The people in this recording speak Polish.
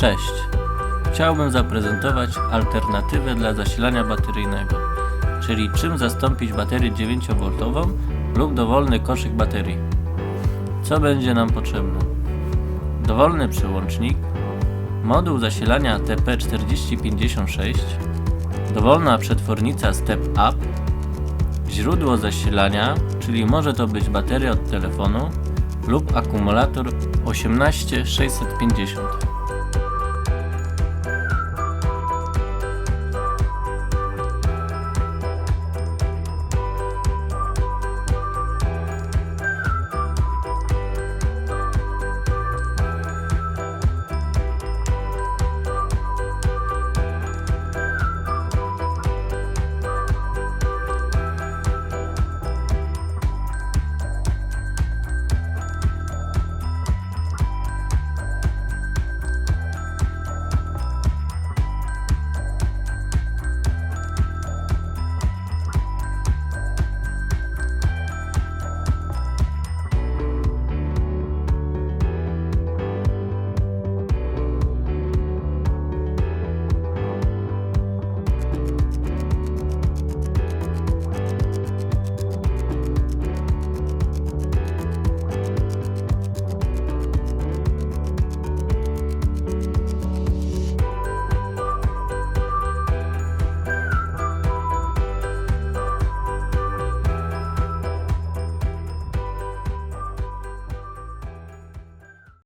Cześć! Chciałbym zaprezentować alternatywę dla zasilania bateryjnego, czyli czym zastąpić baterię 9V lub dowolny koszyk baterii. Co będzie nam potrzebne? Dowolny przełącznik, moduł zasilania TP4056, dowolna przetwornica Step Up, źródło zasilania, czyli może to być bateria od telefonu lub akumulator 18650.